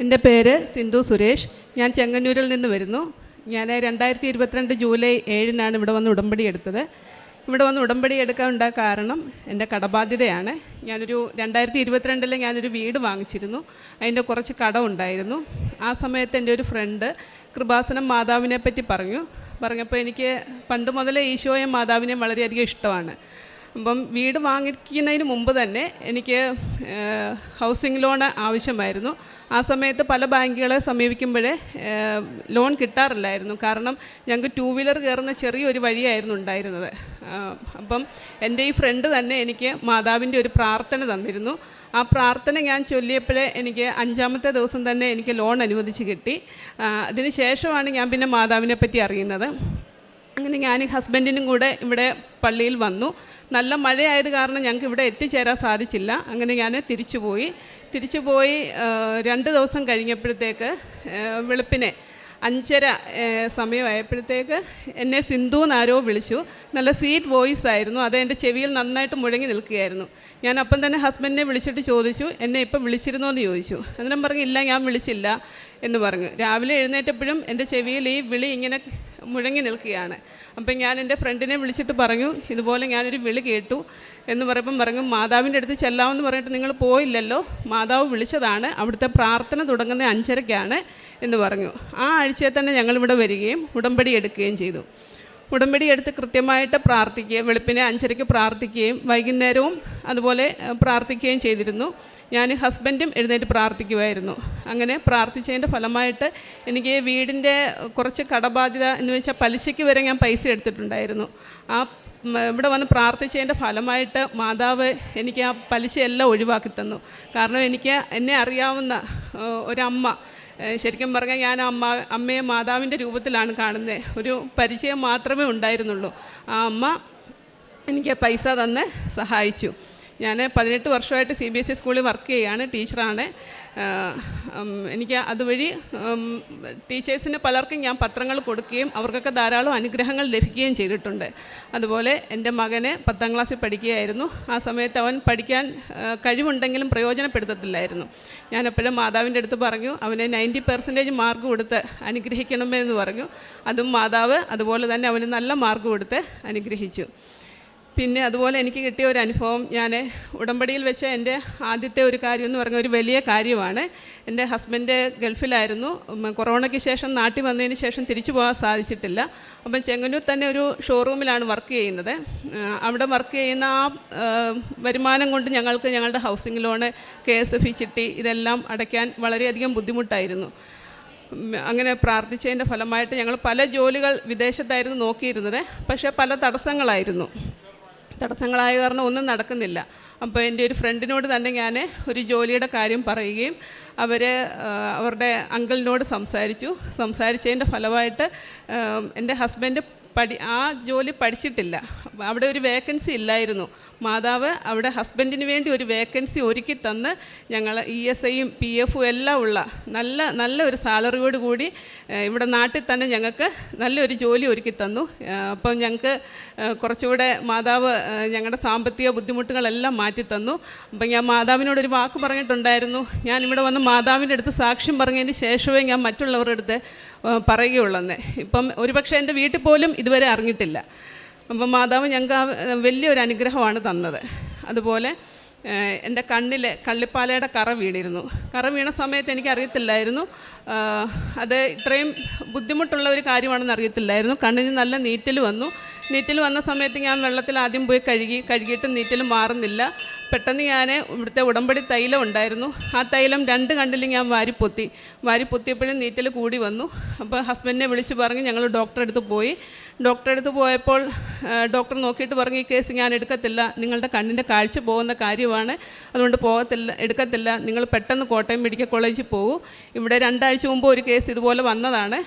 എന്റെ പേര് സിന്ധു സുരേഷ്. ഞാൻ ചെങ്ങന്നൂരിൽ നിന്ന് വരുന്നു. ഞാൻ രണ്ടായിരത്തി ഇരുപത്തിരണ്ട് ജൂലൈ ഏഴിനാണ് ഇവിടെ വന്ന് ഉടമ്പടി എടുത്തത്. ഇവിടെ വന്ന് ഉടമ്പടി എടുക്കാൻ കാരണം എന്റെ കടബാധ്യതയാണ്. ഞാനൊരു രണ്ടായിരത്തി ഇരുപത്തിരണ്ടിൽ ഞാനൊരു വീട് വാങ്ങിച്ചിരുന്നു. അതിന്റെ കുറച്ച് കടം ഉണ്ടായിരുന്നു ആ സമയത്ത് എന്റെ ഒരു ഫ്രണ്ട് കൃപാസനം മാതാവിനെ പറ്റി പറഞ്ഞു. പറഞ്ഞപ്പോൾ എനിക്ക് പണ്ട് മുതലേ ഈശോയും മാതാവിനെയും വളരെയധികം ഇഷ്ടമാണ്. അപ്പം വീട് വാങ്ങിക്കുന്നതിന് മുമ്പ് തന്നെ എനിക്ക് ഹൗസിംഗ് ലോൺ ആവശ്യമായിരുന്നു. ആ സമയത്ത് പല ബാങ്കുകളെ സമീപിക്കുമ്പോഴേ ലോൺ കിട്ടാറില്ലായിരുന്നു. കാരണം ഞങ്ങൾക്ക് ടൂ വീലർ കയറുന്ന ചെറിയൊരു വഴിയായിരുന്നു ഉണ്ടായിരുന്നത്. അപ്പം എന്റെ ഈ ഫ്രണ്ട് തന്നെ എനിക്ക് മാതാവിന്റെ ഒരു പ്രാർത്ഥന തന്നിരുന്നു. ആ പ്രാർത്ഥന ഞാൻ ചൊല്ലിയപ്പോഴേ എനിക്ക് അഞ്ചാമത്തെ ദിവസം തന്നെ എനിക്ക് ലോൺ അനുവദിച്ച് കിട്ടി. അതിന് ശേഷമാണ് ഞാൻ പിന്നെ മാതാവിനെ പറ്റി അറിയുന്നത്. അങ്ങനെ ഞാൻ ഹസ്ബൻഡിനും കൂടെ ഇവിടെ പള്ളിയിൽ വന്നു. നല്ല മഴയായത് കാരണം ഞങ്ങൾക്ക് ഇവിടെ എത്തിച്ചേരാൻ സാധിച്ചില്ല. അങ്ങനെ ഞാൻ തിരിച്ചു പോയി തിരിച്ചു പോയി രണ്ട് ദിവസം കഴിഞ്ഞപ്പോഴത്തേക്ക് വെളുപ്പിനെ അഞ്ചര സമയമായപ്പോഴത്തേക്ക് എന്നെ സിന്ധു എന്നാരോ വിളിച്ചു. നല്ല സ്വീറ്റ് വോയിസ് ആയിരുന്നു. അത് എന്റെ ചെവിയിൽ നന്നായിട്ട് മുഴങ്ങി നിൽക്കുകയായിരുന്നു. ഞാൻ അപ്പം തന്നെ ഹസ്ബൻഡിനെ വിളിച്ചിട്ട് ചോദിച്ചു എന്നെ ഇപ്പം വിളിച്ചിരുന്നോ എന്ന് ചോദിച്ചു. അന്നേരം പറഞ്ഞു ഇല്ല ഞാൻ വിളിച്ചില്ല എന്ന് പറഞ്ഞു. രാവിലെ എഴുന്നേറ്റപ്പോഴും എന്റെ ചെവിയിൽ ഈ വിളി ഇങ്ങനെ മുഴങ്ങി നിൽക്കുകയാണ്. അപ്പം ഞാൻ എന്റെ ഫ്രണ്ടിനെ വിളിച്ചിട്ട് പറഞ്ഞു ഇതുപോലെ ഞാനൊരു വിളി കേട്ടു. എന്ന് പറയുമ്പം പറഞ്ഞു മാതാവിന്റെ അടുത്ത് ചെല്ലാമെന്ന് പറഞ്ഞിട്ട് നിങ്ങൾ പോയില്ലല്ലോ? മാതാവ് വിളിച്ചതാണ്. അവിടുത്തെ പ്രാർത്ഥന തുടങ്ങുന്ന അഞ്ചരയ്ക്കാണ്. എന്ന് പറഞ്ഞു. ആ ആഴ്ചയിൽ തന്നെ ഞങ്ങളിവിടെ വരികയും ഉടമ്പടി എടുക്കുകയും ചെയ്തു. ഉടമ്പടി എടുത്ത് കൃത്യമായിട്ട് പ്രാർത്ഥിക്കുകയും വെളുപ്പിനെ അഞ്ചരയ്ക്ക് പ്രാർത്ഥിക്കുകയും വൈകുന്നേരവും അതുപോലെ പ്രാർത്ഥിക്കുകയും ചെയ്തിരുന്നു. ഞാൻ ഹസ്ബൻഡും എഴുന്നേറ്റ് പ്രാർത്ഥിക്കുമായിരുന്നു അങ്ങനെ പ്രാർത്ഥിച്ചതിന്റെ ഫലമായിട്ട് എനിക്ക് വീടിന്റെ കുറച്ച് കടബാധ്യത എന്ന് വെച്ചാൽ പലിശയ്ക്ക് വരെ ഞാൻ പൈസ എടുത്തിട്ടുണ്ടായിരുന്നു. ആ ഇവിടെ വന്ന് പ്രാർത്ഥിച്ചതിന്റെ ഫലമായിട്ട് മാതാവ് എനിക്ക് ആ പലിശയെല്ലാം ഒഴിവാക്കി തന്നു. കാരണം എനിക്ക് എന്നെ അറിയാവുന്ന ഒരമ്മ ശരിക്കും പറഞ്ഞാൽ ഞാൻ അമ്മ അമ്മയെ മാതാവിന്റെ രൂപത്തിലാണ് കാണുന്നത് ഒരു പരിചയം മാത്രമേ ഉണ്ടായിരുന്നുള്ളൂ. ആ അമ്മ എനിക്ക് പൈസ തന്നെ സഹായിച്ചു. ഞാൻ പതിനെട്ട് വർഷമായിട്ട് സി ബി എസ് ഇ സ്കൂളിൽ വർക്ക് ചെയ്യുകയാണ് ടീച്ചറാണ്. എനിക്ക് അതുവഴി ടീച്ചേഴ്സിന് പലർക്കും ഞാൻ പത്രങ്ങൾ കൊടുക്കുകയും അവർക്കൊക്കെ ധാരാളം അനുഗ്രഹങ്ങൾ ലഭിക്കുകയും ചെയ്തിട്ടുണ്ട്. അതുപോലെ എന്റെ മകന് പത്താം ക്ലാസ്സിൽ പഠിക്കുകയായിരുന്നു. ആ സമയത്ത് അവൻ പഠിക്കാൻ കഴിവുണ്ടെങ്കിലും പ്രയോജനപ്പെടുത്തത്തില്ലായിരുന്നു. ഞാൻ എപ്പോഴും മാതാവിന്റെ അടുത്ത് പറഞ്ഞു അവനെ നയന്റി പെർസെന്റേജ് മാർക്ക് കൊടുത്ത് അനുഗ്രഹിക്കണമെന്ന് പറഞ്ഞു. അതും മാതാവ് അതുപോലെ തന്നെ അവന് നല്ല മാർക്ക് കൊടുത്ത് അനുഗ്രഹിച്ചു. പിന്നെ അതുപോലെ എനിക്ക് കിട്ടിയ ഒരു അനുഭവം ഞാൻ ഉടമ്പടിയിൽ വെച്ച എന്റെ ആദ്യത്തെ ഒരു കാര്യം എന്ന് പറഞ്ഞ ഒരു വലിയ കാര്യമാണ്. എന്റെ ഹസ്ബൻഡ് ഗൾഫിലായിരുന്നു. കൊറോണയ്ക്ക് ശേഷം നാട്ടിൽ വന്നതിന് ശേഷം തിരിച്ചു പോകാൻ സാധിച്ചിട്ടില്ല. അപ്പം ചെങ്ങന്നൂർ തന്നെ ഒരു ഷോറൂമിലാണ് വർക്ക് ചെയ്യുന്നത്. അവിടെ വർക്ക് ചെയ്യുന്ന ആ, വരുമാനം കൊണ്ട് ഞങ്ങൾക്ക് ഞങ്ങളുടെ housing loan K S F E ചിട്ടി ഇതെല്ലാം അടയ്ക്കാൻ വളരെയധികം ബുദ്ധിമുട്ടായിരുന്നു. അങ്ങനെ പ്രാർത്ഥിച്ചതിന്റെ ഫലമായിട്ട് ഞങ്ങൾ പല ജോലികൾ വിദേശത്തായിരുന്നു നോക്കിയിരുന്നത്. പക്ഷേ പല തടസ്സങ്ങളായിരുന്നു. തടസ്സങ്ങളായ കാരണം ഒന്നും നടക്കുന്നില്ല. അപ്പോൾ എന്റെ ഒരു ഫ്രണ്ടിനോട് തന്നെ ഞാൻ ഒരു ജോലിയുടെ കാര്യം പറയുകയും അവർ അവരുടെ അങ്കിളിനോട് സംസാരിച്ചു. സംസാരിച്ചതിന്റെ ഫലമായിട്ട് എന്റെ ഹസ്ബൻഡ് പഠി ആ ജോലി പഠിച്ചിട്ടില്ല. അവിടെ ഒരു വേക്കൻസി ഇല്ലായിരുന്നു. മാതാവ് അവിടെ ഹസ്ബൻഡിന് വേണ്ടി ഒരു വേക്കൻസി ഒരുക്കി തന്ന് ഞങ്ങൾ ഇ എസ് ഐയും പി എഫും എല്ലാം ഉള്ള നല്ല നല്ല ഒരു സാലറിയോട് കൂടി ഇവിടെ നാട്ടിൽ തന്നെ ഞങ്ങൾക്ക് നല്ലൊരു ജോലി ഒരുക്കി തന്നു. അപ്പം ഞങ്ങൾക്ക് കുറച്ചുകൂടെ മാതാവ് ഞങ്ങളുടെ സാമ്പത്തിക ബുദ്ധിമുട്ടുകളെല്ലാം മാറ്റി തന്നു. അപ്പം ഞാൻ മാതാവിനോടൊരു വാക്ക് പറഞ്ഞിട്ടുണ്ടായിരുന്നു. ഞാൻ ഇവിടെ വന്ന് മാതാവിന്റെ അടുത്ത് സാക്ഷ്യം പറഞ്ഞതിന് ശേഷമേ ഞാൻ മറ്റുള്ളവരുടെ അടുത്ത് പറയുകയുള്ളെന്ന് ഇപ്പം ഒരുപക്ഷെ എന്റെ വീട്ടിൽ പോലും ഇതുവരെ അറിഞ്ഞിട്ടില്ല. അപ്പം മാതാവ് ഞങ്ങൾക്ക് ആ വലിയൊരു അനുഗ്രഹമാണ് തന്നത്. അതുപോലെ എന്റെ കണ്ണിൽ കള്ളിപ്പാലയുടെ കറ വീണിരുന്നു. കറ വീണ സമയത്ത് എനിക്കറിയത്തില്ലായിരുന്നു. അത് ഇത്രയും ബുദ്ധിമുട്ടുള്ള ഒരു കാര്യമാണെന്ന് അറിയത്തില്ലായിരുന്നു. കണ്ണിന് നല്ല നീറ്റൽ വന്നു. നീറ്റൽ വന്ന സമയത്ത് ഞാൻ വെള്ളത്തിൽ ആദ്യം പോയി കഴുകി കഴുകിയിട്ട് നീറ്റൽ മാറുന്നില്ല. പെട്ടെന്ന് ഞാൻ ഇവിടുത്തെ ഉടമ്പടി തൈലം ഉണ്ടായിരുന്നു. ആ തൈലം രണ്ട് കണ്ടിൽ ഞാൻ വാരി പൊത്തി. വാരി പൊത്തിയപ്പോഴും നീറ്റൽ കൂടി വന്നു. അപ്പോൾ ഹസ്ബൻഡിനെ വിളിച്ച് പറഞ്ഞ് ഞങ്ങൾ ഡോക്ടറെ അടുത്ത് പോയി. ഡോക്ടറെ അടുത്ത് പോയപ്പോൾ ഡോക്ടർ നോക്കിയിട്ട് പറഞ്ഞു ഈ കേസ് ഞാൻ എടുക്കത്തില്ല. നിങ്ങളുടെ കണ്ണിന്റെ കാഴ്ച പോകുന്ന കാര്യമാണ്. അതുകൊണ്ട് പോകത്തില്ല എടുക്കത്തില്ല. നിങ്ങൾ പെട്ടെന്ന് കോട്ടയം മെഡിക്കൽ കോളേജിൽ പോകൂ. ഇവിടെ രണ്ടാഴ്ച മുമ്പ് ഒരു കേസ് ഇതുപോലെ വന്നതാണ്.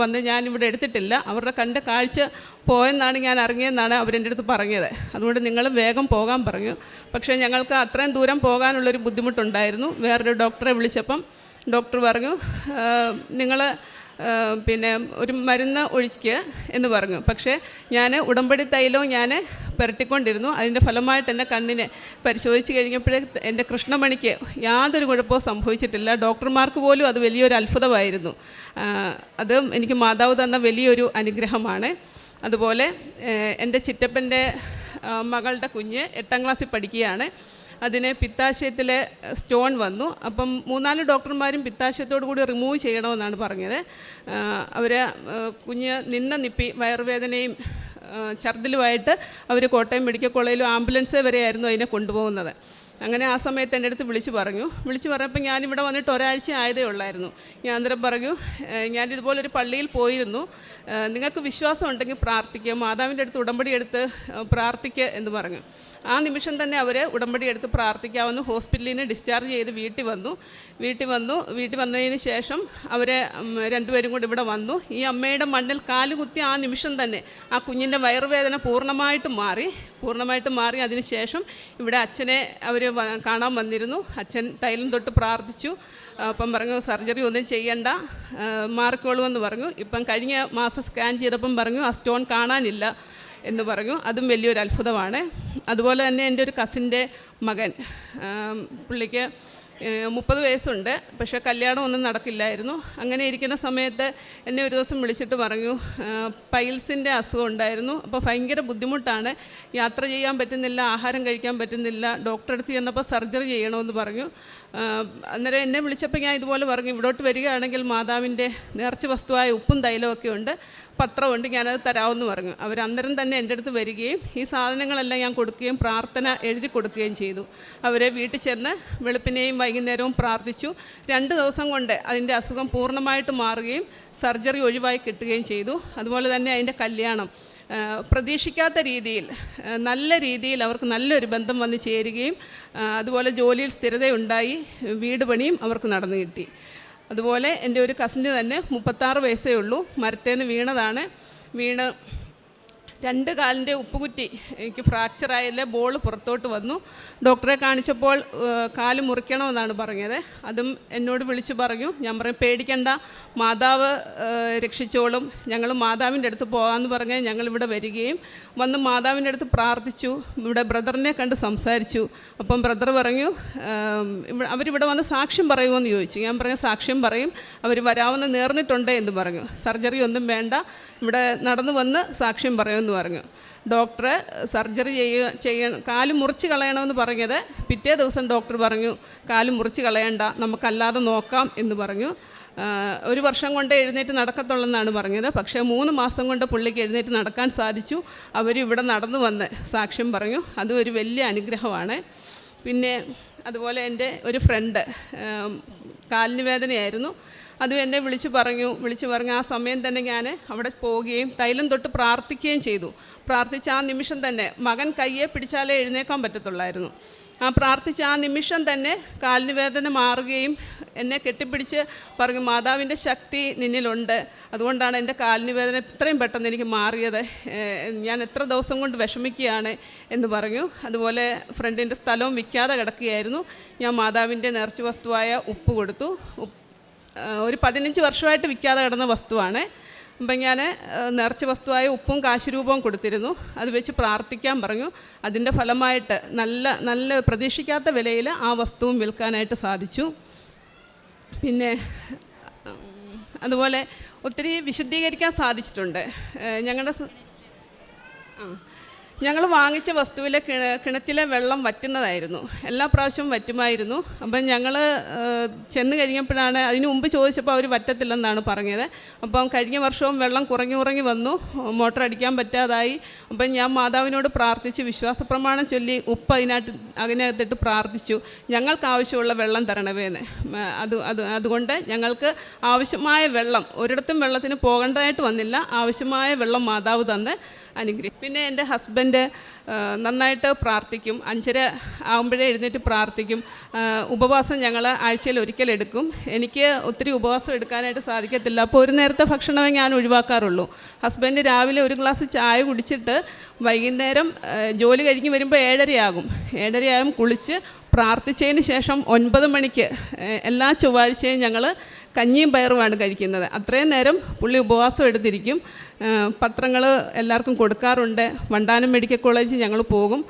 വന്ന് ഞാൻ ഇവിടെ എടുത്തിട്ടില്ല. അവരുടെ കണ്ണിന്റെ കാഴ്ച പോയെന്നാണ് ഞാൻ അറിഞ്ഞതെന്നാണ് അവരെന്റെ അടുത്ത് പറഞ്ഞത്. അതുകൊണ്ട് നിങ്ങൾ വേഗം പോകാൻ പറഞ്ഞു. പക്ഷേ ഞങ്ങൾക്ക് അത്രയും ദൂരം പോകാനുള്ളൊരു ബുദ്ധിമുട്ടുണ്ടായിരുന്നു. വേറൊരു ഡോക്ടറെ വിളിച്ചപ്പം ഡോക്ടർ പറഞ്ഞു നിങ്ങൾ പിന്നെ ഒരു മരുന്ന് ഒഴിക്കുക എന്ന് പറഞ്ഞു. പക്ഷേ ഞാൻ ഉടമ്പടി തൈലവും ഞാൻ പുരട്ടിക്കൊണ്ടിരുന്നു. അതിന്റെ ഫലമായിട്ട് എന്റെ കണ്ണിനെ പരിശോധിച്ച് കഴിഞ്ഞപ്പോഴേ എന്റെ കൃഷ്ണമണിക്ക് യാതൊരു കുഴപ്പവും സംഭവിച്ചിട്ടില്ല. ഡോക്ടർമാർക്ക് പോലും അത് വലിയൊരു അത്ഭുതമായിരുന്നു. അത് എനിക്ക് മാതാവ് തന്ന വലിയൊരു അനുഗ്രഹമാണ്. അതുപോലെ എന്റെ ചിറ്റപ്പന്റെ മകളുടെ കുഞ്ഞ് എട്ടാം ക്ലാസ്സിൽ പഠിക്കുകയാണ്. അതിന് പിത്താശയത്തിലെ സ്റ്റോൺ വന്നു. അപ്പം മൂന്നാൽ ഡോക്ടർമാരും പിത്താശയത്തോടു കൂടി റിമൂവ് ചെയ്യണമെന്നാണ് പറഞ്ഞത്. അവർ കുഞ്ഞ് നിന്ന നിപ്പി വയറുവേദനയും ഛർദിലുമായിട്ട് അവർ കോട്ടയം മെഡിക്കൽ കോളേജിലും ആംബുലൻസ് വരെയായിരുന്നു അതിനെ കൊണ്ടുപോകുന്നത്. അങ്ങനെ ആ സമയത്ത് എന്റെ അടുത്ത് വിളിച്ചു പറഞ്ഞു. വിളിച്ച് പറഞ്ഞപ്പോൾ ഞാനിവിടെ വന്നിട്ട് ഒരാഴ്ച ആയതേ ഉള്ളായിരുന്നു. ഞാൻ അന്നേരം പറഞ്ഞു "ഏഹ്, ഞാനിതുപോലൊരു പള്ളിയിൽ പോയിരുന്നു. നിങ്ങൾക്ക് വിശ്വാസം ഉണ്ടെങ്കിൽ പ്രാർത്ഥിക്കുക. മാതാവിന്റെ അടുത്ത് ഉടമ്പടി എടുത്ത് പ്രാർത്ഥിക്കുക എന്ന് പറഞ്ഞു. ആ നിമിഷം തന്നെ അവർ ഉടമ്പടി എടുത്ത് പ്രാർത്ഥിക്കാമെന്ന് ഹോസ്പിറ്റലിൽ നിന്ന് ഡിസ്ചാർജ് ചെയ്ത് വീട്ടിൽ വന്നു. വീട്ടിൽ വന്നു. വീട്ടിൽ വന്നതിന് ശേഷം അവരെ രണ്ടുപേരും കൂടി ഇവിടെ വന്നു. ഈ അമ്മയുടെ മണ്ണിൽ കാലുകുത്തി ആ നിമിഷം തന്നെ ആ കുഞ്ഞിന്റെ വയറുവേദന പൂർണമായിട്ട് മാറി. പൂർണമായിട്ട് മാറി. അതിന് ശേഷം ഇവിടെ അച്ഛനെ അവർ കാണാൻ വന്നിരുന്നു. അച്ഛൻ തൈലം തൊട്ട് പ്രാർത്ഥിച്ചു. അപ്പം പറഞ്ഞു സർജറി ഒന്നും ചെയ്യണ്ട. എന്ന് പറഞ്ഞു. ഇപ്പം കഴിഞ്ഞ മാസം സ്കാൻ ചെയ്തപ്പം പറഞ്ഞു ആ സ്റ്റോൺ കാണാനില്ല എന്ന് പറഞ്ഞു. അതും വലിയൊരു അത്ഭുതമാണ് അതുപോലെ തന്നെ എന്റെ ഒരു കസിന്റെ മകൻ പുള്ളിക്ക് മുപ്പത് വയസ്സുണ്ട്. പക്ഷേ കല്യാണം ഒന്നും നടക്കില്ലായിരുന്നു. അങ്ങനെ ഇരിക്കുന്ന സമയത്ത് എന്നെ ഒരു ദിവസം വിളിച്ചിട്ട് പറഞ്ഞു പൈൽസിന്റെ അസുഖം ഉണ്ടായിരുന്നു. അപ്പോൾ ഭയങ്കര ബുദ്ധിമുട്ടാണ്. യാത്ര ചെയ്യാൻ പറ്റുന്നില്ല ആഹാരം കഴിക്കാൻ പറ്റുന്നില്ല. ഡോക്ടറെ അടുത്ത് ചെന്നപ്പോൾ സർജറി ചെയ്യണമെന്ന് പറഞ്ഞു. അന്നേരം എന്നെ വിളിച്ചപ്പോൾ ഞാൻ ഇതുപോലെ പറഞ്ഞു ഇവിടോട്ട് വരികയാണെങ്കിൽ മാതാവിന്റെ നേർച്ച വസ്തുവായ ഉപ്പും തൈലമൊക്കെ ഉണ്ട്. പത്രമുണ്ട് ഞാനത് തരാമെന്ന് പറഞ്ഞു. അവർ അന്നേരം തന്നെ എന്റെ അടുത്ത് വരികയും ഈ സാധനങ്ങളെല്ലാം ഞാൻ കൊടുക്കുകയും പ്രാർത്ഥന എഴുതി കൊടുക്കുകയും ചെയ്തു. അവരെ വീട്ടിൽ ചെന്ന് വെളുപ്പിനെയും വൈകുന്നേരവും പ്രാർത്ഥിച്ചു. രണ്ട് ദിവസം കൊണ്ട് അതിന്റെ അസുഖം പൂർണമായിട്ട് മാറുകയും സർജറി ഒഴിവായി കിട്ടുകയും ചെയ്തു. അതുപോലെ തന്നെ അതിന്റെ കല്യാണം. പ്രതീക്ഷിക്കാത്ത രീതിയിൽ നല്ല രീതിയിൽ അവർക്ക് നല്ലൊരു ബന്ധം വന്ന് ചേരുകയും അതുപോലെ ജോലിയിൽ സ്ഥിരതയുണ്ടായി വീട് പണിയും അവർക്ക് നടന്നു കിട്ടി. അതുപോലെ എന്റെ ഒരു കസിന് തന്നെ മുപ്പത്താറ് വയസ്സേ ഉള്ളൂ. മരത്തേന്ന് വീണതാണ്. വീണ് രണ്ട് കാലിന്റെ ഉപ്പുകുറ്റി എനിക്ക് ഫ്രാക്ചറായാലേ ബോൾ പുറത്തോട്ട് വന്നു. ഡോക്ടറെ കാണിച്ചപ്പോൾ കാൽ മുറിക്കണമെന്നാണ് പറഞ്ഞത്. അതും എന്നോട് വിളിച്ച് പറഞ്ഞു. ഞാൻ പറഞ്ഞു പേടിക്കണ്ട. മാതാവ് രക്ഷിച്ചോളും. ഞങ്ങൾ മാതാവിന്റെ അടുത്ത് പോകാമെന്ന് പറഞ്ഞ് ഞങ്ങളിവിടെ വരികയും വന്ന് മാതാവിന്റെ അടുത്ത് പ്രാർത്ഥിച്ചു. ഇവിടെ ബ്രദറിനെ കണ്ട് സംസാരിച്ചു. അപ്പം ബ്രദർ പറഞ്ഞു അവരിവിടെ വന്ന് സാക്ഷ്യം പറയുമോ ചോദിച്ചു. ഞാൻ പറഞ്ഞ സാക്ഷ്യം പറയും. അവർ വരാമെന്ന് നേർന്നിട്ടുണ്ട് എന്ന് പറഞ്ഞു. സർജറി ഒന്നും വേണ്ട. ഇവിടെ നടന്നു വന്ന് സാക്ഷ്യം പറയുമെന്ന് പറഞ്ഞു. ഡോക്ടർ സർജറി ചെയ്യ ചെയ്യ കാൽ മുറിച്ച് കളയണമെന്ന് പറഞ്ഞത് പിറ്റേ ദിവസം ഡോക്ടർ പറഞ്ഞു കാൽ മുറിച്ച് കളയണ്ട നമുക്കല്ലാതെ നോക്കാം എന്ന് പറഞ്ഞു. ഒരു വർഷം കൊണ്ട് എഴുന്നേറ്റ് നടക്കത്തുള്ളെന്നാണ് പറഞ്ഞത്. പക്ഷേ മൂന്ന് മാസം കൊണ്ട് പുള്ളിക്ക് എഴുന്നേറ്റ് നടക്കാൻ സാധിച്ചു. അവർ ഇവിടെ നടന്നു വന്ന് സാക്ഷ്യം പറഞ്ഞു. അതും ഒരു വലിയ അനുഗ്രഹമാണ്. പിന്നെ അതുപോലെ എന്റെ ഒരു ഫ്രണ്ട് കാലിന് വേദനയായിരുന്നു. അതും എന്നെ വിളിച്ച് പറഞ്ഞു വിളിച്ച് പറഞ്ഞു ആ സമയം തന്നെ ഞാൻ അവിടെ പോവുകയും തൈലം തൊട്ട് പ്രാർത്ഥിക്കുകയും ചെയ്തു. പ്രാർത്ഥിച്ച ആ നിമിഷം തന്നെ മകൻ കയ്യെ പിടിച്ചാലേ എഴുന്നേക്കാൻ പറ്റത്തുള്ളായിരുന്നു. ആ പ്രാർത്ഥിച്ച ആ നിമിഷം തന്നെ കാലിന് വേദന മാറുകയും എന്നെ കെട്ടിപ്പിടിച്ച് പറഞ്ഞു മാതാവിന്റെ ശക്തി നിന്നിലുണ്ട്. അതുകൊണ്ടാണ് എന്റെ കാലിന് വേദന ഇത്രയും പെട്ടെന്ന് എനിക്ക് മാറിയത്. ഞാൻ എത്ര ദിവസം കൊണ്ട് വിഷമിക്കുകയാണ് എന്ന് പറഞ്ഞു. അതുപോലെ ഫ്രണ്ടിന്റെ സ്ഥലവും വിൽക്കാതെ കിടക്കുകയായിരുന്നു. ഞാൻ മാതാവിന്റെ നേർച്ച വസ്തുവായ ഉപ്പ് കൊടുത്തു. ഉപ്പ് ഒരു പതിനഞ്ച് വർഷമായിട്ട് വിൽക്കാതെ കിടന്ന വസ്തുവാണ്. അപ്പം ഞാൻ നേർച്ച വസ്തുവായ ഉപ്പും കാശുരൂപവും കൊടുത്തിരുന്നു. അത് വെച്ച് പ്രാർത്ഥിക്കാൻ പറഞ്ഞു. അതിന്റെ ഫലമായിട്ട് നല്ല നല്ല പ്രതീക്ഷിക്കാത്ത വിലയിൽ ആ വസ്തുവും വിൽക്കാനായിട്ട് സാധിച്ചു. പിന്നെ അതുപോലെ ഒത്തിരി വിശുദ്ധീകരിക്കാൻ സാധിച്ചിട്ടുണ്ട്. ഞങ്ങളുടെ ആ. ഞങ്ങൾ വാങ്ങിച്ച വസ്തുവിലെ കിണ കിണറ്റിലെ വെള്ളം വറ്റുന്നതായിരുന്നു. എല്ലാ പ്രാവശ്യവും വറ്റുമായിരുന്നു. അപ്പം ഞങ്ങൾ ചെന്ന് കഴിഞ്ഞപ്പോഴാണ് അതിന് മുമ്പ് ചോദിച്ചപ്പോൾ അവർ വറ്റത്തില്ലെന്നാണ് പറഞ്ഞത്. അപ്പം കഴിഞ്ഞ വർഷവും വെള്ളം കുറഞ്ഞു കുറഞ്ഞു വന്നു. മോട്ടർ അടിക്കാൻ പറ്റാതായി. അപ്പം ഞാൻ മാതാവിനോട് പ്രാർത്ഥിച്ച് വിശ്വാസ പ്രമാണം ചൊല്ലി ഉപ്പ് അതിനകത്ത് അതിനകത്തിട്ട് പ്രാർത്ഥിച്ചു. ഞങ്ങൾക്ക് ആവശ്യമുള്ള വെള്ളം തരണമേന്ന്. അത് അത് അതുകൊണ്ട് ഞങ്ങൾക്ക് ആവശ്യമായ വെള്ളം ഒരിടത്തും വെള്ളത്തിന് പോകേണ്ടതായിട്ട് വന്നില്ല. ആവശ്യമായ വെള്ളം മാതാവ് തന്ന് അനുഗ്രഹിക്കും പിന്നെ എന്റെ ഹസ്ബൻഡ് ആ, നന്നായിട്ട് പ്രാർത്ഥിക്കും. അഞ്ചര ആകുമ്പോഴേ എഴുന്നേറ്റ് പ്രാർത്ഥിക്കും. ഉപവാസം ഞങ്ങൾ ആഴ്ചയിൽ ഒരിക്കൽ എടുക്കും. എനിക്ക് ഒത്തിരി ഉപവാസം എടുക്കാനായിട്ട് സാധിക്കത്തില്ല. അപ്പോൾ ഒരു നേരത്തെ ഭക്ഷണമേ ഞാൻ ഒഴിവാക്കാറുള്ളൂ. ഹസ്ബൻഡ് രാവിലെ ഒരു ഗ്ലാസ് ചായ കുടിച്ചിട്ട് വൈകുന്നേരം ജോലി കഴിഞ്ഞ് വരുമ്പോൾ ഏഴരയാകും. ഏഴരയാകും കുളിച്ച് പ്രാർത്ഥിച്ചതിന് ശേഷം ഒൻപത് മണിക്ക് എല്ലാ ചൊവ്വാഴ്ചയും ഞങ്ങൾ കഞ്ഞിയും പയറുമാണ് കഴിക്കുന്നത്. അത്രയും നേരം പുള്ളി ഉപവാസം എടുത്തിരിക്കും. പത്രങ്ങൾ എല്ലാവർക്കും കൊടുക്കാറുണ്ട്. വണ്ടാനം മെഡിക്കൽ കോളേജിൽ ഞങ്ങൾ പോകും.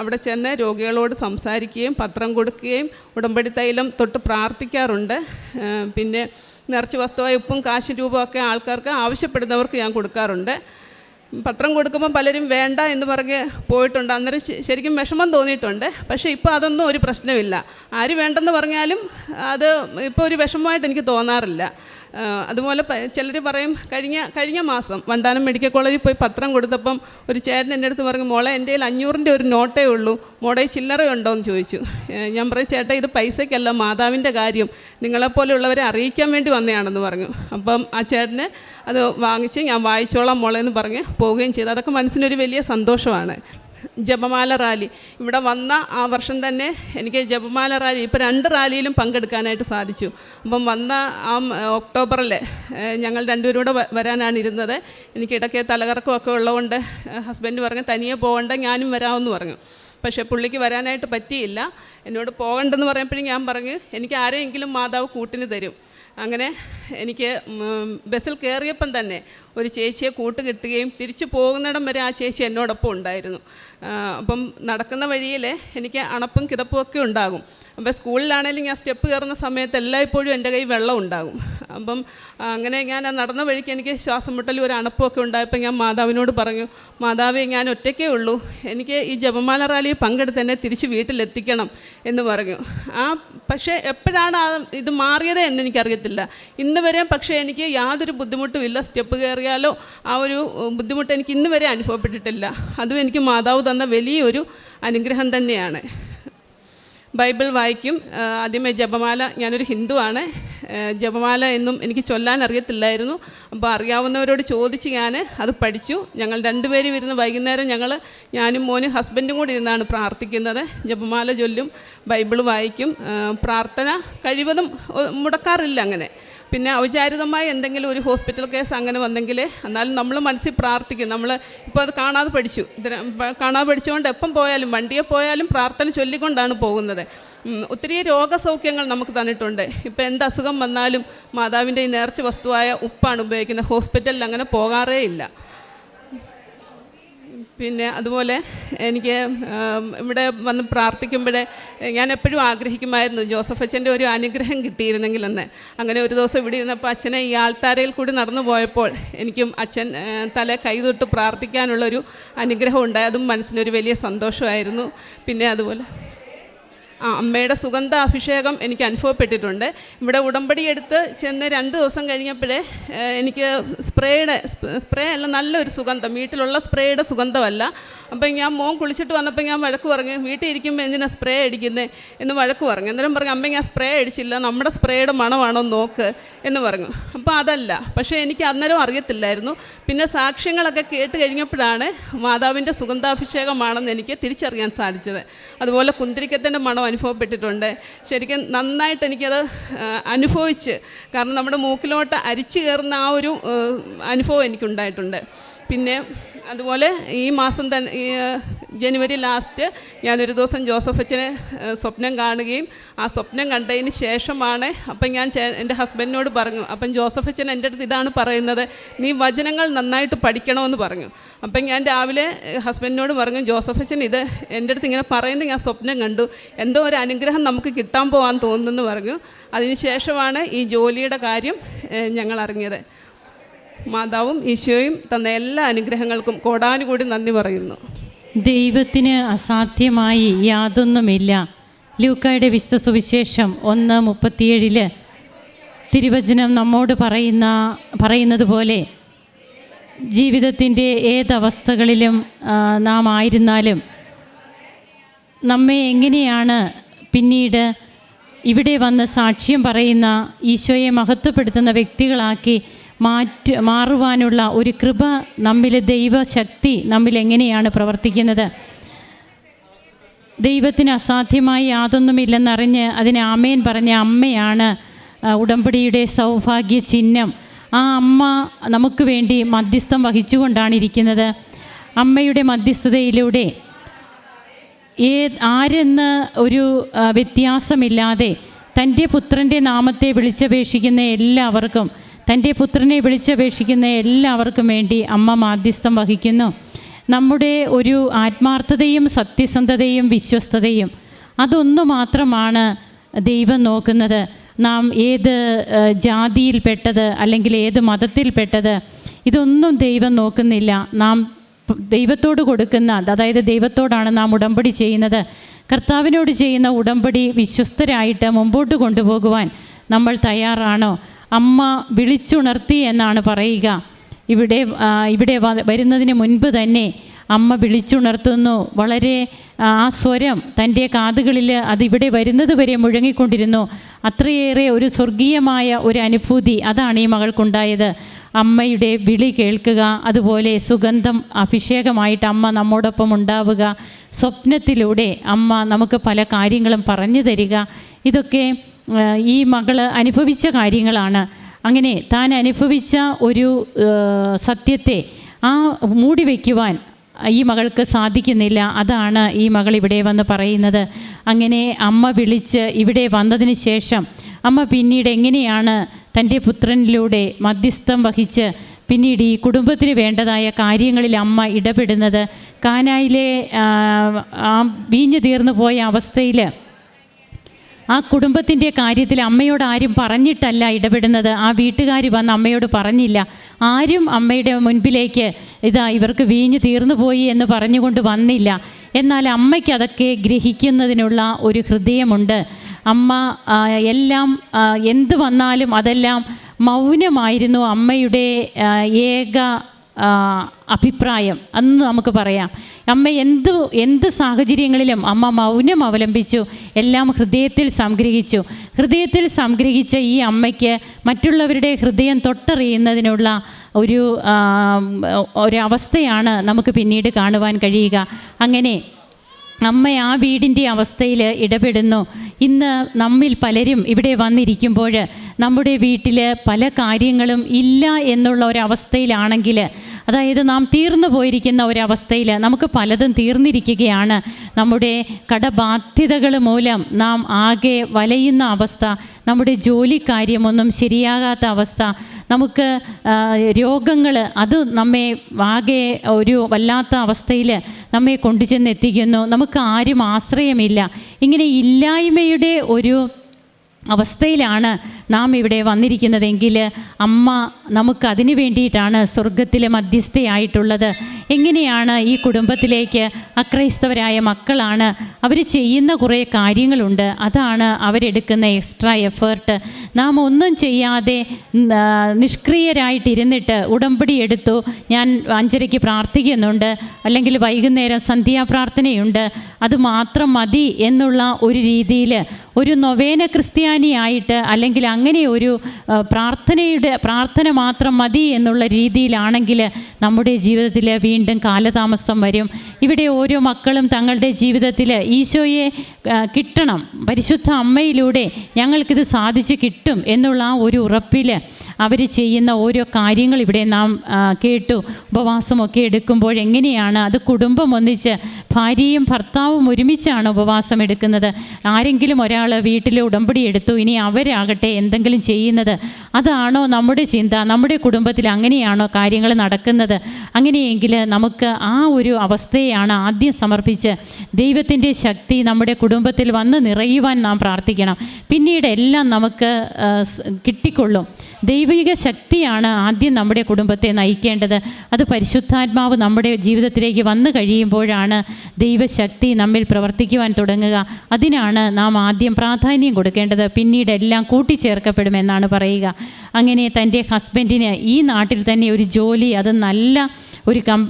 അവിടെ ചെന്ന് രോഗികളോട് സംസാരിക്കുകയും പത്രം കൊടുക്കുകയും ഉടമ്പടി തൈലം തൊട്ട് പ്രാർത്ഥിക്കാറുണ്ട്. പിന്നെ നിറച്ച് വസ്തുവായി ഉപ്പും കാശ് രൂപമൊക്കെ ആൾക്കാർക്ക് ആവശ്യപ്പെടുന്നവർക്ക് ഞാൻ കൊടുക്കാറുണ്ട്. പത്രം കൊടുക്കുമ്പോൾ പലരും വേണ്ട എന്ന് പറഞ്ഞ് പോയിട്ടുണ്ട്. അന്നേരം ശരിക്കും വിഷമം തോന്നിയിട്ടുണ്ട്. പക്ഷേ ഇപ്പോൾ അതൊന്നും ഒരു പ്രശ്നമില്ല. ആര് വേണ്ടെന്ന് പറഞ്ഞാലും അത് ഇപ്പോൾ ഒരു വിഷമമായിട്ട് എനിക്ക് തോന്നാറില്ല. അതുപോലെ ചിലർ പറയും കഴിഞ്ഞ കഴിഞ്ഞ മാസം വണ്ടാനം മെഡിക്കൽ കോളേജിൽ പോയി പത്രം കൊടുത്തപ്പം ഒരു ചേട്ടൻ എന്റെ അടുത്ത് പറഞ്ഞു മോളെ എന്റെ കയ്യിൽ അഞ്ഞൂറിന്റെ ഒരു നോട്ടേ ഉള്ളൂ. മോളെ ചില്ലറ ഉണ്ടോ? എന്ന് ചോദിച്ചു. ഞാൻ പറയും ചേട്ടാ ഇത് പൈസയ്ക്കല്ല മാതാവിന്റെ കാര്യം. നിങ്ങളെപ്പോലെയുള്ളവരെ അറിയിക്കാൻ വേണ്ടി വന്നതാണെന്ന് പറഞ്ഞു. അപ്പം ആ ചേട്ടന് അത് വാങ്ങിച്ച് ഞാൻ വായിച്ചോളാം മോളെ എന്ന് പറഞ്ഞ് പോവുകയും ചെയ്തു. അതൊക്കെ മനസ്സിനൊരു വലിയ സന്തോഷമാണ്. ജപമാല റാലി. ഇവിടെ വന്ന ആ വർഷം തന്നെ എനിക്ക് ജപമാല റാലി ഇപ്പോൾ രണ്ട് റാലിയിലും പങ്കെടുക്കാനായിട്ട് സാധിച്ചു. അപ്പം വന്ന ആ ഒക്ടോബറിൽ ഞങ്ങൾ രണ്ടുപേരും കൂടെ വരാനാണ് ഇരുന്നത്. എനിക്ക് ഇടയ്ക്ക് തലകറക്കമൊക്കെ ഉള്ളതുകൊണ്ട് ഹസ്ബൻഡ് പറഞ്ഞു തനിയെ പോകണ്ട ഞാനും വരാമെന്ന് പറഞ്ഞു. പക്ഷേ പുള്ളിക്ക് വരാനായിട്ട് പറ്റിയില്ല. എന്നോട് പോകണ്ടെന്ന് പറയുമ്പോഴും ഞാൻ പറഞ്ഞു എനിക്ക് ആരെയെങ്കിലും മാതാവ് കൂട്ടിന് തരും. അങ്ങനെ എനിക്ക് ബസ്സിൽ കയറിയപ്പം തന്നെ ഒരു ചേച്ചിയെ കൂട്ട് കിട്ടുകയും തിരിച്ചു പോകുന്നിടം വരെ ആ ചേച്ചി എന്നോടൊപ്പം ഉണ്ടായിരുന്നു. അപ്പം നടക്കുന്ന വഴിയിൽ എനിക്ക് അണപ്പും കിതപ്പും ഒക്കെ ഉണ്ടാകും. അപ്പം സ്കൂളിലാണെങ്കിലും ഞാൻ സ്റ്റെപ്പ് കയറുന്ന സമയത്ത് എല്ലായ്പ്പോഴും എന്റെ കൈ വെള്ളം ഉണ്ടാകും. അപ്പം അങ്ങനെ ഞാൻ നടന്ന വഴിക്ക് എനിക്ക് ശ്വാസം മുട്ടലും ഒരു അണപ്പും ഒക്കെ ഉണ്ടായപ്പോൾ ഞാൻ മാതാവിനോട് പറഞ്ഞു മാതാവേ ഞാൻ ഒറ്റയ്ക്കേ ഉള്ളൂ. എനിക്ക് ഈ ജപമാല റാലിയിൽ പങ്കെടുത്ത് എന്നെ തിരിച്ച് വീട്ടിലെത്തിക്കണം. എന്ന് പറഞ്ഞു. ആ പക്ഷേ എപ്പോഴാണ് ആ ഇത് മാറിയത് എന്ന് എനിക്കറിയത്തില്ല. ഇന്ന് വരെ പക്ഷേ എനിക്ക് യാതൊരു ബുദ്ധിമുട്ടും ഇല്ല സ്റ്റെപ്പ് കയറിയാലോ ആ ഒരു ബുദ്ധിമുട്ട് എനിക്ക് ഇന്ന് വരെ അനുഭവപ്പെട്ടിട്ടില്ല. അതും എനിക്ക് മാതാവ് തന്ന വലിയൊരു അനുഗ്രഹം തന്നെയാണ്. ബൈബിൾ വായിക്കും. ആദ്യമേ ജപമാല ഞാനൊരു ഹിന്ദുവാണ്. ജപമാല എന്നും എനിക്ക് ചൊല്ലാൻ അറിയത്തില്ലായിരുന്നു. അപ്പോൾ അറിയാവുന്നവരോട് ചോദിച്ച് ഞാൻ അത് പഠിച്ചു. ഞങ്ങൾ രണ്ടുപേരും ഇരുന്ന് വൈകുന്നേരം ഞങ്ങൾ ഞാനും മോനും ഹസ്ബൻഡും കൂടി ഇരുന്നാണ് പ്രാർത്ഥിക്കുന്നത്. ജപമാല ചൊല്ലും ബൈബിൾ വായിക്കും. പ്രാർത്ഥന കഴിവതും മുടക്കാറില്ല അങ്ങനെ. പിന്നെ അവിചാരിതമായി എന്തെങ്കിലും ഒരു ഹോസ്പിറ്റൽ കേസ് അങ്ങനെ വന്നെങ്കിൽ എന്നാലും നമ്മൾ മനസ്സിൽ പ്രാർത്ഥിക്കും. നമ്മൾ ഇപ്പോൾ അത് കാണാതെ പഠിച്ചു. കാണാതെ പഠിച്ചുകൊണ്ട് എപ്പം പോയാലും വണ്ടിയെ പോയാലും പ്രാർത്ഥന ചൊല്ലിക്കൊണ്ടാണ് പോകുന്നത്. ഒത്തിരി രോഗസൗഖ്യങ്ങൾ നമുക്ക് തന്നിട്ടുണ്ട്. ഇപ്പോൾ എന്ത് അസുഖം വന്നാലും മാതാവിന്റെ ഈ നേർച്ച വസ്തുവായ ഉപ്പാണ് ഉപയോഗിക്കുന്നത്. ഹോസ്പിറ്റലിൽ അങ്ങനെ പോകാറേ ഇല്ല. പിന്നെ അതുപോലെ എനിക്ക് ഇവിടെ വന്ന് പ്രാർത്ഥിക്കുമ്പോഴേ ഞാൻ എപ്പോഴും ആഗ്രഹിക്കുമായിരുന്നു ജോസഫ് അച്ഛന്റെ ഒരു അനുഗ്രഹം കിട്ടിയിരുന്നെങ്കിലെന്ന്. അങ്ങനെ ഒരു ദിവസം ഇവിടെ ഇരുന്നപ്പോൾ അച്ഛനെ ഈ ആൾത്താരയിൽ കൂടി നടന്നു പോയപ്പോൾ എനിക്കും അച്ഛൻ തല കൈതൊട്ട് പ്രാർത്ഥിക്കാനുള്ളൊരു അനുഗ്രഹം ഉണ്ടായി. അതും മനസ്സിനൊരു വലിയ സന്തോഷമായിരുന്നു. പിന്നെ അതുപോലെ അമ്മയുടെ സുഗന്ധ അഭിഷേകം എനിക്ക് അനുഭവപ്പെട്ടിട്ടുണ്ട്. ഇവിടെ ഉടമ്പടി എടുത്ത് ചെന്ന് രണ്ട് ദിവസം കഴിഞ്ഞപ്പോഴേ എനിക്ക് സ്പ്രേയുടെ സ്പ്രേ അല്ല നല്ലൊരു സുഗന്ധം. വീട്ടിലുള്ള സ്പ്രേയുടെ സുഗന്ധമല്ല. അപ്പം ഞാൻ മോൻ കുളിച്ചിട്ട് വന്നപ്പോൾ ഞാൻ വഴക്ക് പറഞ്ഞു വീട്ടിൽ ഇരിക്കുമ്പോൾ എന്തിനാ സ്പ്രേ അടിക്കുന്നത് എന്ന് വഴക്ക് പറഞ്ഞു. അന്നേരം പറഞ്ഞു അമ്മ ഞാൻ സ്പ്രേ അടിച്ചില്ല നമ്മുടെ സ്പ്രേയുടെ മണമാണോ നോക്ക്? എന്ന് പറഞ്ഞു. അപ്പോൾ അതല്ല പക്ഷേ എനിക്ക് അന്നേരം അറിയത്തില്ലായിരുന്നു. പിന്നെ സാക്ഷ്യങ്ങളൊക്കെ കേട്ട് കഴിഞ്ഞപ്പോഴാണ് മാതാവിന്റെ സുഗന്ധാഭിഷേകമാണെന്ന് എനിക്ക് തിരിച്ചറിയാൻ സാധിച്ചത്. അതുപോലെ കുന്തിരിക്കത്തിന്റെ മണം അനുഭവപ്പെട്ടിട്ടുണ്ട്. ശരിക്കും നന്നായിട്ട് എനിക്കത് അനുഭവിച്ച്. കാരണം നമ്മുടെ മൂക്കിലോട്ട് അരിച്ചു കയറുന്ന ആ ഒരു അനുഭവം എനിക്കുണ്ടായിട്ടുണ്ട്. പിന്നെ അതുപോലെ ഈ മാസം തന്നെ ജനുവരി ലാസ്റ്റ് ഞാനൊരു ദിവസം ജോസഫ് അച്ഛനെ സ്വപ്നം കാണുകയും ആ സ്വപ്നം കണ്ടതിന് ശേഷമാണ് അപ്പം ഞാൻ എന്റെ ഹസ്ബൻഡിനോട് പറഞ്ഞു അപ്പം ജോസഫ് അച്ഛൻ എന്റെ അടുത്ത് ഇതാണ് പറയുന്നത് നീ വചനങ്ങൾ നന്നായിട്ട് പഠിക്കണമെന്ന് പറഞ്ഞു. അപ്പം ഞാൻ രാവിലെ ഹസ്ബൻഡിനോട് പറഞ്ഞു ജോസഫ് അച്ഛൻ ഇത് എന്റെ അടുത്ത് ഇങ്ങനെ പറയുന്നത് ഞാൻ സ്വപ്നം കണ്ടു എന്തോ ഒരു അനുഗ്രഹം നമുക്ക് കിട്ടാൻ പോകാൻ തോന്നുന്നു പറഞ്ഞു. അതിന് ശേഷമാണ് ഈ ജോലിയുടെ കാര്യം ഞങ്ങൾ അറിഞ്ഞത് മാതാവും ഈശോയും തന്ന എല്ലാ അനുഗ്രഹങ്ങൾക്കും കോടാനുകൂടി നന്ദി പറയുന്നു. ദൈവത്തിന് അസാധ്യമായി യാതൊന്നുമില്ല. ലൂക്കായുടെ വിശുദ്ധ സുവിശേഷം ഒന്ന് മുപ്പത്തിയേഴിൽ തിരുവചനം നമ്മോട് പറയുന്ന പറയുന്നത് പോലെ ജീവിതത്തിന്റെ ഏതവസ്ഥകളിലും നാം ആയിരുന്നാലും നമ്മെ എങ്ങനെയാണ് പിന്നീട് ഇവിടെ വന്ന് സാക്ഷ്യം പറയുന്ന ഈശോയെ മഹത്വപ്പെടുത്തുന്ന വ്യക്തികളാക്കി മാറ്റ് മാറുവാനുള്ള ഒരു കൃപ നമ്മിൽ ദൈവശക്തി നമ്മിൽ എങ്ങനെയാണ് പ്രവർത്തിക്കുന്നത്? ദൈവത്തിന് അസാധ്യമായി യാതൊന്നുമില്ലെന്നറിഞ്ഞ് അതിന് ആമേൻ പറഞ്ഞ അമ്മയാണ് ഉടമ്പടിയുടെ സൗഭാഗ്യ ചിഹ്നം. ആ അമ്മ നമുക്ക് വേണ്ടി മധ്യസ്ഥം വഹിച്ചുകൊണ്ടാണ് ഇരിക്കുന്നത് അമ്മയുടെ മധ്യസ്ഥതയിലൂടെ ഏ ആരെന്ന് ഒരു വ്യത്യാസമില്ലാതെ തന്റെ പുത്രന്റെ നാമത്തെ വിളിച്ചപേക്ഷിക്കുന്ന എല്ലാവർക്കും തന്റെ പുത്രനെ വിളിച്ചപേക്ഷിക്കുന്ന എല്ലാവർക്കും വേണ്ടി അമ്മ മാധ്യസ്ഥം വഹിക്കുന്നു. നമ്മുടെ ഒരു ആത്മാർത്ഥതയും സത്യസന്ധതയും വിശ്വസ്തതയും അതൊന്നു മാത്രമാണ് ദൈവം നോക്കുന്നത്. നാം ഏത് ജാതിയിൽപ്പെട്ടത് അല്ലെങ്കിൽ ഏത് മതത്തിൽപ്പെട്ടത് ഇതൊന്നും ദൈവം നോക്കുന്നില്ല. നാം ദൈവത്തോട് കൊടുക്കുന്ന അതായത് ദൈവത്തോടാണ് നാം ഉടമ്പടി ചെയ്യുന്നത്. കർത്താവിനോട് ചെയ്യുന്ന ഉടമ്പടി വിശ്വസ്തരായിട്ട് മുമ്പോട്ട് കൊണ്ടുപോകുവാൻ നമ്മൾ തയ്യാറാണോ? അമ്മ വിളിച്ചുണർത്തി എന്നാണ് പറയുക. ഇവിടെ ഇവിടെ വരുന്നതിന് മുൻപ് തന്നെ അമ്മ വിളിച്ചുണർത്തുന്നു. വളരെ ആ സ്വരം തന്റെ കാതുകളിൽ അതിവിടെ വരുന്നത് വരെ മുഴങ്ങിക്കൊണ്ടിരുന്നു. അത്രയേറെ ഒരു സ്വർഗീയമായ ഒരു അനുഭൂതി അതാണ് ഈ മകൾക്കുണ്ടായത്. അമ്മയുടെ വിളി കേൾക്കുക അതുപോലെ സുഗന്ധം അഭിഷേകമായിട്ട് അമ്മ നമ്മോടൊപ്പം ഉണ്ടാവുക. സ്വപ്നത്തിലൂടെ അമ്മ നമുക്ക് പല കാര്യങ്ങളും പറഞ്ഞു തരിക. ഇതൊക്കെ ഈ മകൾ അനുഭവിച്ച കാര്യങ്ങളാണ്. അങ്ങനെ താൻ അനുഭവിച്ച ഒരു സത്യത്തെ ആ മൂടി വയ്ക്കുവാൻ ഈ മകൾക്ക് സാധിക്കുന്നില്ല. അതാണ് ഈ മകൾ ഇവിടെ വന്ന് പറയുന്നത്. അങ്ങനെ അമ്മ വിളിച്ച് ഇവിടെ വന്നതിന് ശേഷം അമ്മ പിന്നീട് എങ്ങനെയാണ് തന്റെ പുത്രനിലൂടെ മധ്യസ്ഥം വഹിച്ച് പിന്നീട് ഈ കുടുംബത്തിന് വേണ്ടതായ കാര്യങ്ങളിൽ അമ്മ ഇടപെടുന്നത്? കാനായിലെ വീഞ്ഞു തീർന്നു പോയ അവസ്ഥയിൽ ആ കുടുംബത്തിന്റെ കാര്യത്തിൽ അമ്മയോട് ആരും പറഞ്ഞിട്ടല്ല ഇടപെടുന്നത്. ആ വീട്ടുകാർ വന്ന് അമ്മയോട് പറഞ്ഞില്ല. ആരും അമ്മയുടെ മുൻപിലേക്ക് ഇതാ ഇവർക്ക് വീഞ്ഞ് തീർന്നു പോയി എന്ന് പറഞ്ഞുകൊണ്ട് വന്നില്ല. എന്നാൽ അമ്മയ്ക്ക് അതൊക്കെ ഗ്രഹിക്കുന്നതിനുള്ള ഒരു ഹൃദയമുണ്ട്. അമ്മ എല്ലാം എന്ത് വന്നാലും അതെല്ലാം മൗനമായിരുന്നു. അമ്മയുടെ ഏക അഭിപ്രായം. അന്ന് നമുക്ക് പറയാം. അമ്മ എന്ത് എന്ത് സാഹചര്യങ്ങളിലും അമ്മ മൗനം അവലംബിച്ചു. എല്ലാം ഹൃദയത്തിൽ സംഗ്രഹിച്ചു. ഹൃദയത്തിൽ സംഗ്രഹിച്ച ഈ അമ്മയ്ക്ക് മറ്റുള്ളവരുടെ ഹൃദയം തൊട്ടറിയുന്നതിനുള്ള ഒരു ഒരവസ്ഥയാണ് നമുക്ക് പിന്നീട് കാണുവാൻ കഴിയുക. അങ്ങനെ അമ്മ ആ വീടിന്റെ അവസ്ഥയിൽ ഇടപെടുന്നു. ഇന്ന് നമ്മിൽ പലരും ഇവിടെ വന്നിരിക്കുമ്പോൾ നമ്മുടെ വീട്ടിൽ പല കാര്യങ്ങളും ഇല്ല എന്നുള്ള ഒരവസ്ഥയിലാണെങ്കിൽ അതായത് നാം തീർന്നു പോയിരിക്കുന്ന ഒരവസ്ഥയിൽ നമുക്ക് പലതും തീർന്നിരിക്കുകയാണ്. നമ്മുടെ കടബാധ്യതകൾ മൂലം നാം ആകെ വലയുന്ന അവസ്ഥ നമ്മുടെ ജോലി കാര്യമൊന്നും ശരിയാകാത്ത അവസ്ഥ നമുക്ക് രോഗങ്ങൾ അത് നമ്മെ ആകെ ഒരു വല്ലാത്ത അവസ്ഥയിൽ നമ്മെ കൊണ്ടുചെന്ന് എത്തിക്കുന്നു നമുക്ക് ആരും ആശ്രയമില്ല. ഇങ്ങനെ ഇല്ലായ്മയുടെ ഒരു അവസ്ഥയിലാണ് നാം ഇവിടെ വന്നിരിക്കുന്നതെങ്കിൽ അമ്മ നമുക്ക് അതിനു വേണ്ടിയിട്ടാണ് സ്വർഗത്തിലെ മധ്യസ്ഥയായിട്ടുള്ളത്. എങ്ങനെയാണ് ഈ കുടുംബത്തിലേക്ക് അക്രൈസ്തവരായ മക്കളാണ് അവർ ചെയ്യുന്ന കുറേ കാര്യങ്ങളുണ്ട്. അതാണ് അവരെടുക്കുന്ന എക്സ്ട്രാ എഫേർട്ട് നാം ഒന്നും ചെയ്യാതെ നിഷ്ക്രിയരായിട്ടിരുന്നിട്ട് ഉടമ്പടി എടുത്തു. ഞാൻ അഞ്ചരയ്ക്ക് പ്രാർത്ഥിക്കുന്നുണ്ട്. അല്ലെങ്കിൽ വൈകുന്നേരം സന്ധ്യാപ്രാർത്ഥനയുണ്ട്. അത് മാത്രം മതി എന്നുള്ള ഒരു രീതിയിൽ ഒരു നൊവേന ക്രിസ്ത്യാനിയായിട്ട് അല്ലെങ്കിൽ അങ്ങനെ ഒരു പ്രാർത്ഥനയുടെ പ്രാർത്ഥന മാത്രം മതി എന്നുള്ള രീതിയിലാണെങ്കിൽ നമ്മുടെ ജീവിതത്തിൽ വീണ്ടും കാലതാമസം വരും. ഇവിടെ ഓരോ മക്കളും തങ്ങളുടെ ജീവിതത്തിൽ ഈശോയെ കിട്ടണം. പരിശുദ്ധ അമ്മയിലൂടെ ഞങ്ങൾക്കിത് സാധിച്ച് കിട്ടും എന്നുള്ള ആ ഒരു ഉറപ്പിൽ അവർ ചെയ്യുന്ന ഓരോ കാര്യങ്ങൾ ഇവിടെ നാം കേട്ടു. ഉപവാസമൊക്കെ എടുക്കുമ്പോൾ എങ്ങനെയാണ് അത് കുടുംബം ഒന്നിച്ച് ഭാര്യയും ഭർത്താവും ഒരുമിച്ചാണ് ഉപവാസം എടുക്കുന്നത്? ആരെങ്കിലും ഒരാൾ വീട്ടിൽ ഉടമ്പടി എടുത്തു ഇനി അവരാകട്ടെ എന്തെങ്കിലും ചെയ്യുന്നത്? അതാണോ നമ്മുടെ ചിന്ത? നമ്മുടെ കുടുംബത്തിൽ അങ്ങനെയാണോ കാര്യങ്ങൾ നടക്കുന്നത്? അങ്ങനെയെങ്കിൽ നമുക്ക് ആ ഒരു അവസ്ഥയാണ് ആദ്യം സമർപ്പിച്ച് ദൈവത്തിന്റെ ശക്തി നമ്മുടെ കുടുംബത്തിൽ വന്ന് നിറയുവാൻ നാം പ്രാർത്ഥിക്കണം. പിന്നീട് എല്ലാം നമുക്ക് കിട്ടിക്കൊള്ളും. കിട്ടിക്കൊള്ളും ദൈവിക ശക്തിയാണ് ആദ്യം നമ്മുടെ കുടുംബത്തെ നയിക്കേണ്ടത്. അത് പരിശുദ്ധാത്മാവ് നമ്മുടെ ജീവിതത്തിലേക്ക് വന്നു കഴിയുമ്പോഴാണ് ദൈവശക്തി നമ്മിൽ പ്രവർത്തിക്കുവാൻ തുടങ്ങുക. അതിനാണ് നാം ആദ്യം പ്രാധാന്യം കൊടുക്കേണ്ടത്. പിന്നീട് എല്ലാം കൂട്ടിച്ചേർക്കപ്പെടുമെന്നാണ് പറയുക. അങ്ങനെ തന്റെ ഹസ്ബൻഡിന് ഈ നാട്ടിൽ തന്നെ ഒരു ജോലി അത് നല്ല ഒരു കം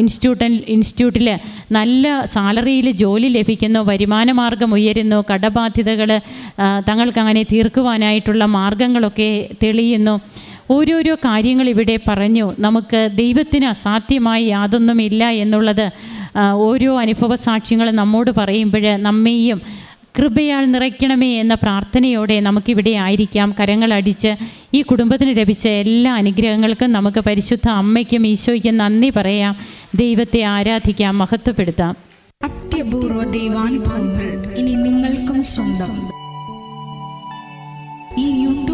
ഇൻസ്റ്റിറ്റ്യൂട്ടൻ ഇൻസ്റ്റിറ്റ്യൂട്ടിൽ നല്ല സാലറിയിൽ ജോലി ലഭിക്കുന്നു വരുമാന മാർഗം ഉയരുന്നു കടബാധ്യതകൾ തങ്ങൾക്ക് അങ്ങനെ തീർക്കുവാനായിട്ടുള്ള മാർഗങ്ങളൊക്കെ തെളിയുന്നു. ഓരോരോ കാര്യങ്ങൾ ഇവിടെ പറഞ്ഞു. നമുക്ക് ദൈവത്തിന് അസാധ്യമായി യാതൊന്നുമില്ല എന്നുള്ളത് ഓരോ അനുഭവ സാക്ഷ്യങ്ങൾ നമ്മോട് പറയുമ്പോൾ നമ്മെയും കൃപയാൽ നിറയ്ക്കണമേ എന്ന പ്രാർത്ഥനയോടെ നമുക്കിവിടെ ആയിരിക്കാം. കരങ്ങളടിച്ച് ഈ കുടുംബത്തിന് ലഭിച്ച എല്ലാ അനുഗ്രഹങ്ങൾക്കും നമുക്ക് പരിശുദ്ധ അമ്മയ്ക്കും ഈശോയ്ക്കും നന്ദി പറയാം. ദൈവത്തെ ആരാധിക്കാം മഹത്വപ്പെടുത്താം. അത്യപൂർവ ദൈവാനുഭവങ്ങൾ ഇനി നിങ്ങൾക്കും സ്വന്തം.